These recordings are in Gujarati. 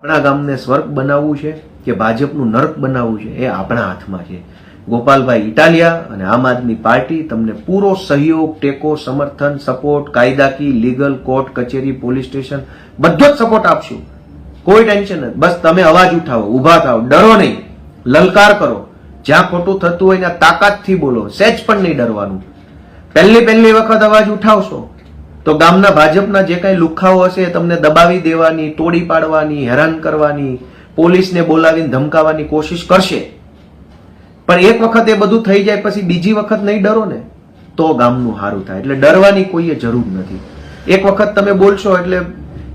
આપણા ગામને સ્વર્ગ બનાવવું છે કે ભાજપનું નર્ક બનાવવું છે એ આપણા હાથમાં છે. ગોપાલભાઈ ઇટાલિયા અને આમ આદમી પાર્ટી તમને પૂરો સહયોગ, ટેકો, સમર્થન, સપોર્ટ કાયદાકી લીગલ, કોર્ટ, કચેરી, પોલીસ સ્ટેશન બધો જ સપોર્ટ આપશું. કોઈ ટેન્શન નથી. બસ તમે અવાજ ઉઠાવો, ઊભા થાઓ, ડરો નહીં. લલકાર કરો. જ્યાં ખોટું થતું હોય ત્યાં તાકાતથી બોલો. સેજ પણ નહીં ડરવાનું. પહેલી પહેલી વખત અવાજ ઉઠાવશો. તો ગામના ભાજપના જે કાંઈ લુખાઓ હશે તમને દબાવી દેવાની તોડી પાડવાની, હેરાન કરવાની, પોલીસને બોલાવીને ધમકાવવાની કોશિશ કરશે. પણ એક વખત એ બધું થઈ જાય પછી બીજી વખત નહીં ડરો ને, તો ગામનું સારું થાય. એટલે ડરવાની કોઈએ જરૂર નથી. એક વખત તમે બોલશો એટલે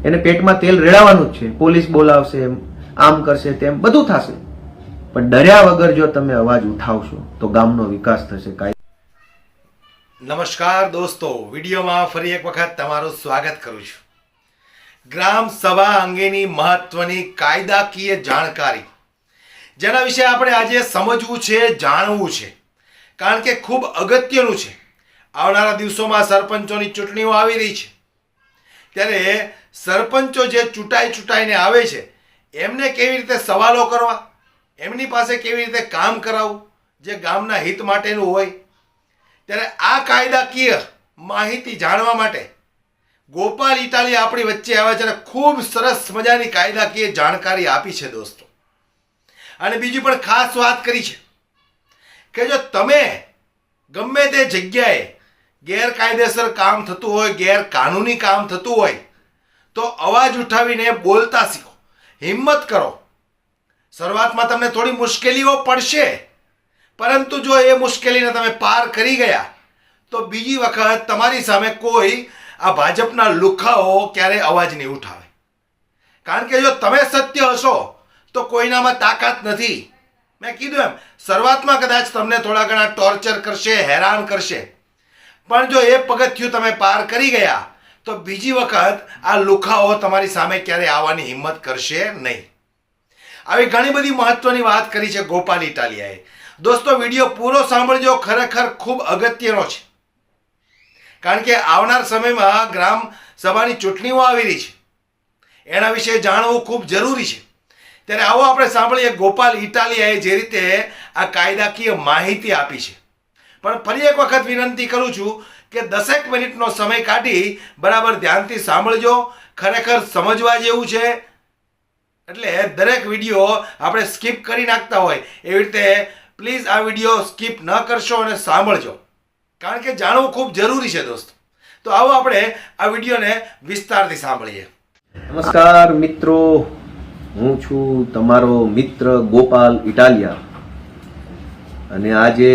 એને પેટમાં તેલ રેડાવાનું જ છે. પોલીસ બોલાવશે, આમ કરશે, તેમ બધું થશે. પણ ડર્યા વગર જો તમે અવાજ ઉઠાવશો, તો ગામનો વિકાસ થશે. કાંઈ નમસ્કાર દોસ્તો, વિડીયોમાં ફરી એક વખત તમારું સ્વાગત કરું છું. ગ્રામ સભા અંગેની મહત્વની કાયદાકીય જાણકારી. જેના વિશે આપણે આજે સમજવું છે, જાણવું છે. કારણ કે ખૂબ અગત્યનું છે. આવનારા દિવસોમાં સરપંચોની ચૂંટણીઓ આવી રહી છે. ત્યારે સરપંચો જે ચૂંટાઈ ચૂંટાઈને આવે છે, એમને કેવી રીતે સવાલો કરવા? એમની પાસે કેવી રીતે કામ કરાવવું? જે ગામના હિત માટેનું હોય ત્યારે આ કાયદાકીય માહિતી જાણવા માટે ગોપાલ ઇટાલી આપણી વચ્ચે આવ્યા છે અને ખૂબ સરસ મજાની કાયદાકીય જાણકારી આપી છે દોસ્તો. અને બીજી પણ ખાસ વાત કરી છે કે જો તમે ગમે તે જગ્યાએ ગેરકાયદેસર કામ થતું હોય, ગેરકાનૂની કામ થતું હોય, તો અવાજ ઉઠાવીને બોલતા શીખો. હિંમત કરો. શરૂઆતમાં તમને થોડી મુશ્કેલીઓ પડશે પરંતુ જો એ મુશ્કેલીને તમે પાર કરી ગયા, તો બીજી વખત તમારી સામે કોઈ આ ભાજપના લુખાઓ ક્યારે અવાજ નહીં ઉઠાવે. કારણ કે જો તમે સત્ય હશો, તો કોઈનામાં તાકાત નથી. મેં કીધું એમ, શરૂઆતમાં કદાચ તમને થોડા ઘણા ટોર્ચર કરશે, હેરાન કરશે. પણ જો એ પગથિયું તમે પાર કરી ગયા, તો બીજી વખત આ લુખાઓ તમારી સામે ક્યારે આવવાની હિંમત કરશે નહીં. આવી ઘણી બધી મહત્વની વાત કરી છે ગોપાલ ઇટાલિયાએ. દોસ્તો, વીડિયો પૂરો સાંભળજો. ખરેખર ખૂબ અગત્યનો છે. કારણ કે આવનાર સમયમાં ગ્રામ સભાની ચૂંટણીઓ આવી રહી છે. એના વિશે જાણવું ખૂબ જરૂરી છે. ત્યારે આવો આપણે સાંભળીએ ગોપાલ ઇટાલિયાએ જે રીતે આ કાયદાકીય માહિતી આપી છે. પણ ફરી એક વખત વિનંતી કરું છું કે દસેક મિનિટનો સમય કાઢી બરાબર ધ્યાનથી સાંભળજો. ખરેખર સમજવા જેવું છે. એટલે દરેક વીડિયો આપણે સ્કીપ કરી નાખતા હોય એવી રીતે પ્લીઝ આ વીડિયો સ્કીપ ન કરશો અને સાંભળજો. કારણ કે જાણવું ખૂબ જરૂરી છે દોસ્તો. તો આવો આપણે આ વિડીયોને વિસ્તારથી સાંભળીએ. નમસ્કાર મિત્રો. હું છું તમારો મિત્ર ગોપાલ ઇટાલિયા. અને આજે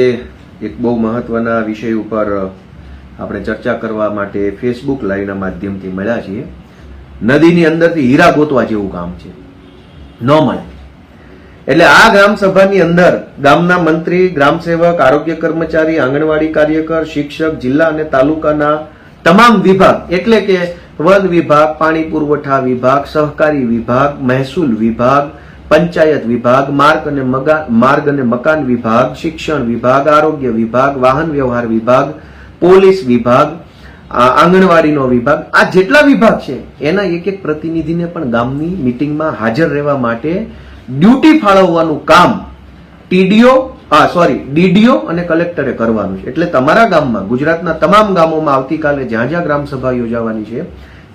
એક બહુ મહત્વના વિષય ઉપર આપણે ચર્ચા કરવા માટે ફેસબુક લાઈવના માધ્યમથી મળ્યા છીએ. નદીની અંદરથી હીરા ગોતવા જેવું કામ છે. ન મળે. એટલે આ ગ્રામ સભાની અંદર ગામના મંત્રી ગ્રામ સેવક આરોગ્ય કર્મચારી, આંગણવાડી કાર્યકર, શિક્ષક, જિલ્લા અને તાલુકાના તમામ વિભાગ, એટલે કે વન વિભાગ, પાણી પુરવઠા વિભાગ, સહકારી વિભાગ, મહેસૂલ વિભાગ, પંચાયત વિભાગ, માર્ગ અને માર્ગ અને મકાન વિભાગ, શિક્ષણ વિભાગ, આરોગ્ય વિભાગ, વાહન વ્યવહાર વિભાગ, પોલીસ વિભાગ આંગણવાડીનો વિભાગ, આ જેટલા વિભાગ છે, એના એક એક પ્રતિનિધિને પણ ગામની મિટિંગમાં હાજર રહેવા માટે ડ્યુટી ફાળવવાનું કામ ટીડીઓ, હા સોરી ડીડીઓ અને કલેક્ટરે કરવાનું છે. એટલે તમારા ગામમાં, ગુજરાતના તમામ ગામોમાં આવતીકાલે જ્યાં જ્યાં ગ્રામ સભા યોજાવાની છે,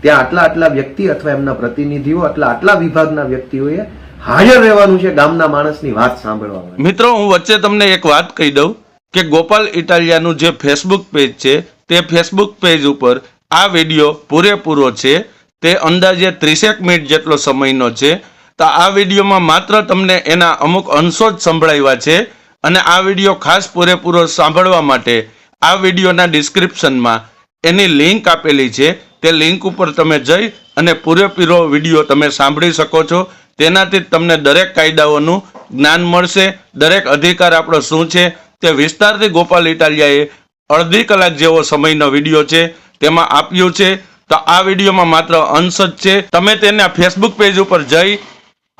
ત્યાં આટલા આટલા વ્યક્તિ અથવા એમના પ્રતિનિધિઓ, આટલા આટલા વિભાગના વ્યક્તિઓએ હાજર રહેવાનું છે ગામના માણસની વાત સાંભળવા મિત્રો, હું વચ્ચે તમને એક વાત કહી દઉં કે ગોપાલ ઇટાલિયાનું જે ફેસબુક પેજ છે, તે ફેસબુક પેજ ઉપર આ વીડિયો પૂરેપૂરો છે. તે અંદાજે ત્રીસેક મિનિટ જેટલો સમયનો છે. તો આ વિડીયોમાં માત્ર તમને એના અમુક અંશો જ સંભળાવ્યા છે અને આ વીડિયો ખાસ પૂરેપૂરો સાંભળવા માટે આ વિડીયોના ડિસ્ક્રિપ્શનમાં એની લિંક આપેલી છે. તે લિંક ઉપર તમે જઈ અને પૂરેપૂરો વીડિયો તમે સાંભળી શકો છો. તેનાથી તમને દરેક કાયદાઓનું જ્ઞાન મળશે. દરેક અધિકાર આપણો શું છે તે વિસ્તારથી ગોપાલ ઇટાલિયાએ અડધી કલાક જેવો સમયનો વીડિયો છે. તેમાં આપ્યું છે. તો આ વિડીયોમાં માત્ર અંશ જ છે. તમે તેના ફેસબુક પેજ ઉપર જઈ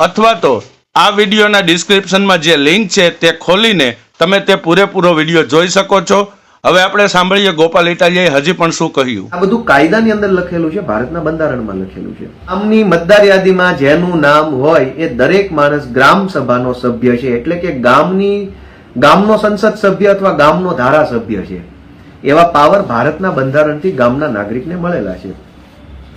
અથવા તો આ વિડીયોના ડિસ્ક્રિપ્શનમાં જે લિંક છે તે ખોલીને તમે તે પૂરેપૂરો વીડિયો જોઈ શકો છો. હવે આપણે સાંભળીએ ગોપાલ ઇટાલિયાએ હજી પણ શું કહ્યું. આ બધું કાયદાની અંદર લખેલું છે, ભારતના બંધારણમાં લખેલું છે. આમની મતદાર યાદીમાં જેનું નામ હોય એ દરેક માણસ ગ્રામ સભાનો સભ્ય છે, એટલે કે ગામની, ગામનો સંસદ સભ્ય અથવા ગામનો ધારાસભ્ય છે. એવા પાવર ભારતના બંધારણથી ગામના નાગરિકને મળેલા છે.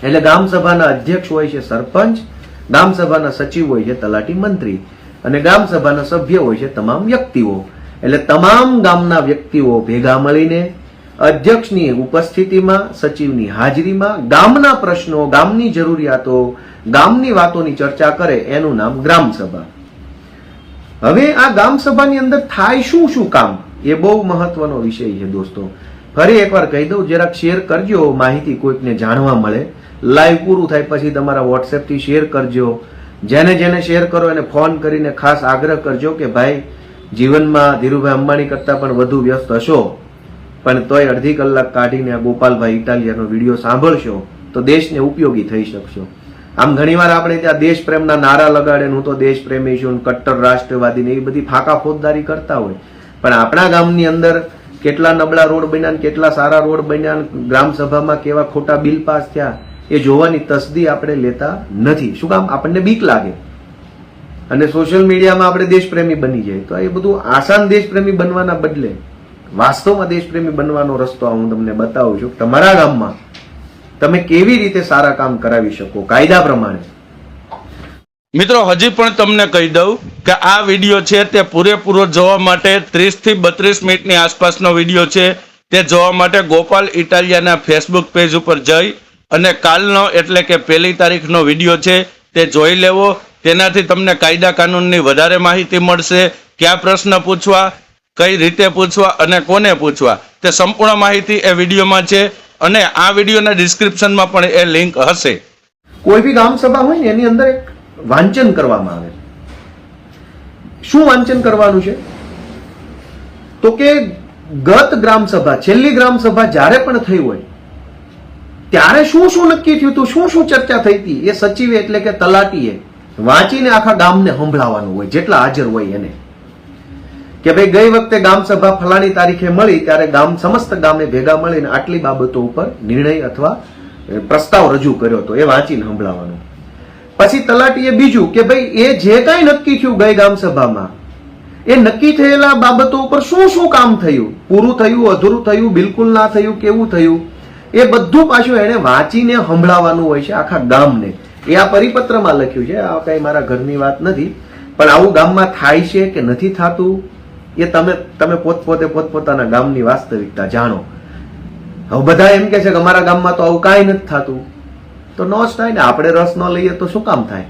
એટલે ગામ સભાના અધ્યક્ષ હોય છે સરપંચ ગામ સભાના સચિવ હોય છે, તલાટી મંત્રી. અને ગામ સભાના સભ્ય હોય છે, તમામ વ્યક્તિઓ. એટલે તમામ ગામના વ્યક્તિઓ ભેગા મળીને અધ્યક્ષની ઉપસ્થિતિમાં, સચિવની હાજરીમાં ગામના પ્રશ્નો, ગામની જરૂરિયાતો, ગામની વાતોની ચર્ચા કરે, એનું નામ ગ્રામ સભા હવે આ ગામ અંદર થાય શું શું કામ? એ બહુ મહત્વનો વિષય છે, દોસ્તો. ફરી એકવાર કહી દઉં, જરાક શેર કરજો માહિતી કોઈકને જાણવા મળે. લાઈવ પૂરું થાય પછી તમારા વોટ્સએપથી શેર કરજો. જેને જેને શેર કરો એને ફોન કરીને ખાસ આગ્રહ કરજો કે ભાઈ, જીવનમાં ધીરુભાઈ અંબાણી કરતાં પણ વધુ વ્યસ્ત હશો. પણ તોય અડધી કલાક કાઢીને ગોપાલભાઈ ઇટાલિયાનો વીડિયો સાંભળશો, તો દેશને ઉપયોગી થઈ શકશો. આમ ઘણીવાર આપણે ત્યાં દેશ પ્રેમના નારા લગાડે હું તો દેશ પ્રેમી છું કટ્ટર રાષ્ટ્રવાદી ને એ બધી ફાંકા ફોજદારી કરતા હોય. પણ આપણા ગામની અંદર કેટલા નબળા રોડ બન્યા કેટલા સારા રોડ બન્યા ગ્રામસભામાં કેવા ખોટા બિલ પાસ થયા, એ જોવાની તસદી આપણે લેતા નથી. શું કામ? આપણને બીક લાગે. અને સોશિયલ મીડિયામાં આપણે દેશપ્રેમી બની જાય. તો એ બધું આસાન દેશપ્રેમી બનવાના બદલે, વાસ્તવમાં દેશપ્રેમી બનવાનો રસ્તો હું તમને બતાવું છું. તમારા ગામમાં તમે કેવી રીતે સારા કામ કરાવી શકો? કાયદા પ્રમાણે. મિત્રો, હજી પણ તમને કહી દઉં કે આ વીડિયો છે તે પૂરેપૂરો જોવા માટે ત્રીસથી બત્રીસ મિનિટની આસપાસનો વીડિયો છે. તે જોવા માટે ગોપાલ ઇટાલિયાના ફેસબુક પેજ ઉપર જઈ અને કાલનો એટલે કે પહેલી તારીખનો વીડિયો છે તે જોઈ લેવો. તેનાથી તમને કાયદા કાનૂનની વધારે માહિતી મળશે. કયા પ્રશ્ન પૂછવા, કઈ રીતે પૂછવા અને કોને પૂછવા તે સંપૂર્ણ માહિતી એ વિડીયોમાં છે અને આ વિડીયોના ડિસ્ક્રિપ્શનમાં પણ એ લિંક હશે. કોઈ બી ગામ સભા હોય ને એની અંદર એક વાંચન કરવામાં આવે શું વાંચન કરવાનું છે? તો કે ગત ગ્રામ સભા છેલ્લી ગ્રામ સભા જ્યારે પણ થઈ હોય, ત્યારે શું શું નક્કી થયું? હતું શું શું ચર્ચા થઈ હતી? એ સચિવે એટલે કે તલાટીએ વાંચીને આખા ગામને સંભળાવવાનું હોય, જેટલા હાજર હોય એને. કે ભાઈ ગઈ વખતે ગામ ફલાણી તારીખે મળી, ત્યારે ગામ સમસ્ત ગામે ભેગા મળીને આટલી બાબતો ઉપર નિર્ણય અથવા પ્રસ્તાવ રજૂ કર્યો હતો, એ વાંચીને સંભળાવવાનું. પછી તલાટીએ બીજું કે ભાઈ એ જે કાંઈ નક્કી થયું ગઈ ગામ સભામાં એ નક્કી થયેલા બાબતો ઉપર શું શું કામ થયું? પૂરું થયું, અધૂરું થયું, બિલકુલ ના થયું, કેવું થયું? એ બધું પાછું એને વાંચીને સંભળાવવાનું હોય છે આખા ગામને. એ આ પરિપત્રમાં લખ્યું છે, આ કઈ મારા ઘરની વાત નથી, પણ આવું ગામમાં થાય છે કે નથી થતું, એ તમે તમે પોતપોતે પોતપોતાના ગામની વાસ્તવિકતા જાણો. હવે બધા એમ કે છે કે અમારા ગામમાં તો આવું કાંઈ નથી થતું. તો ન જ થાય ને આપણે રસ ન લઈએ તો શું કામ થાય?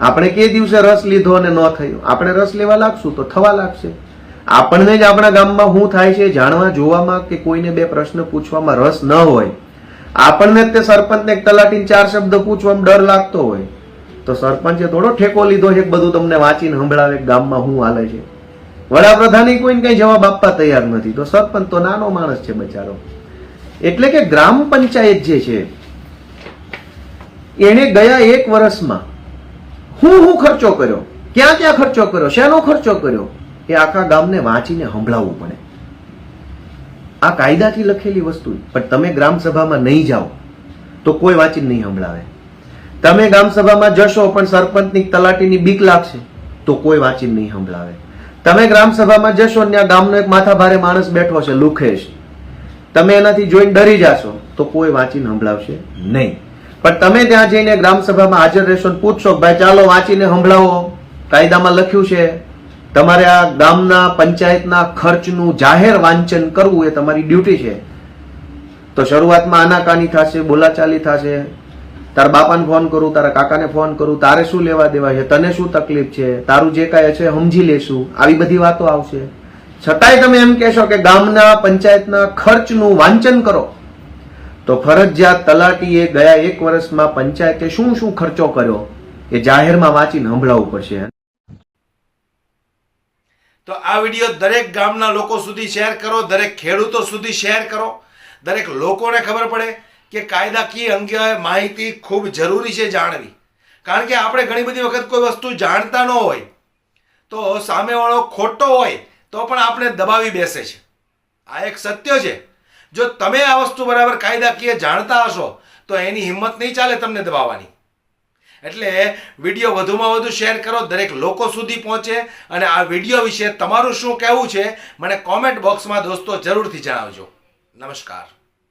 આપણે કે દિવસે રસ લીધો અને ન થયું? આપણે રસ લેવા લાગશું તો થવા લાગશે. આપણને જ આપણા ગામમાં શું થાય છે જાણવા, જોવામાં કે કોઈને બે પ્રશ્ન પૂછવામાં રસ ન હોય. આપણને તે સરપંચને તલાટીને ચાર શબ્દ પૂછવામાં ડર લાગતો હોય. તો સરપંચે થોડો ઠેકો લીધો છે બધું તમને વાંચીને સંભળાવે ગામમાં શું હાલે છે. વડાપ્રધાને કોઈને કઈ જવાબ આપવા તૈયાર નથી. તો સરપંચ તો નાનો માણસ છે બચારો. એટલે કે ગ્રામ પંચાયત જે છે એણે ગયા એક વર્ષમાં હું હું ખર્ચો કર્યો? ક્યાં ક્યાં ખર્ચો કર્યો? શેનો ખર્ચો કર્યો? એ આખા ગામને વાંચીને સંભળાવવું પડે. આ કાયદાથી લખેલી વસ્તુ. પણ તમે ગ્રામ સભામાં નહીં જાઓ, તો કોઈ વાંચીને નહીં સંભળાવે. તમે ગ્રામસભામાં જશો, પણ સરપંચની તલાટીની બીક લાગશે, તો કોઈ વાંચીને નહીં સંભળાવે. તમે ગ્રામ સભામાં જશો ને ત્યાં ગામનો એક માથા ભારે માણસ બેઠો છે, લુખેશ. તમે એનાથી જોઈને ડરી જાશો, તો કોઈ વાંચીને સંભળાવશે નહીં. પણ તમે ત્યાં જઈને ગ્રામ સભામાં હાજર રહેશો પૂછશો ભાઈ ચાલો વાંચીને સંભળાવો. કાયદામાં લખ્યું છે, તમારે આ ગામના પંચાયતના ખર્ચનું જાહેર વાંચન કરવું એ તમારી ડ્યુટી છે. તો શરૂઆતમાં આનાકાની થશે, બોલાચાલી થશે. તારા બાપાને ફોન કરું, તારા કાકાને ફોન કરું, તારે શું લેવા દેવા છે, તને શું તકલીફ છે, તારું જે કાંઈ છે સમજી લેશું. આવી બધી વાતો આવશે. છતાંય તમે એમ કહેશો કે ગામના પંચાયતના ખર્ચનું વાંચન કરો. તો ફરજિયાત તલાટીએ ગયા એક વર્ષમાં પંચાયતે શું શું ખર્ચો કર્યો એ જાહેરમાં વાંચીને સંભળાવવું પડશે. તો આ વીડિયો દરેક ગામના લોકો સુધી શેર કરો, દરેક ખેડૂતો સુધી શેર કરો. દરેક લોકોને ખબર પડે કે કાયદાકીય અંગે માહિતી ખૂબ જરૂરી છે જાણવી. કારણ કે આપણે ઘણી બધી વખત કોઈ વસ્તુ જાણતા ન હોય, તો સામેવાળો ખોટો હોય, તો પણ આપણે દબાવી બેસે છે. આ એક સત્ય છે. જો તમે આ વસ્તુ બરાબર કાયદાકીય જાણતા હશો, તો એની હિંમત નહીં ચાલે તમને દબાવવાની. એટલે વીડિયો વધુમાં વધુ શેર કરો, દરેક લોકો સુધી પહોંચે અને આ વીડિયો વિશે તમારું શું કહેવું છે, મને કોમેન્ટ બોક્સમાં દોસ્તો જરૂરથી જણાવજો. નમસ્કાર.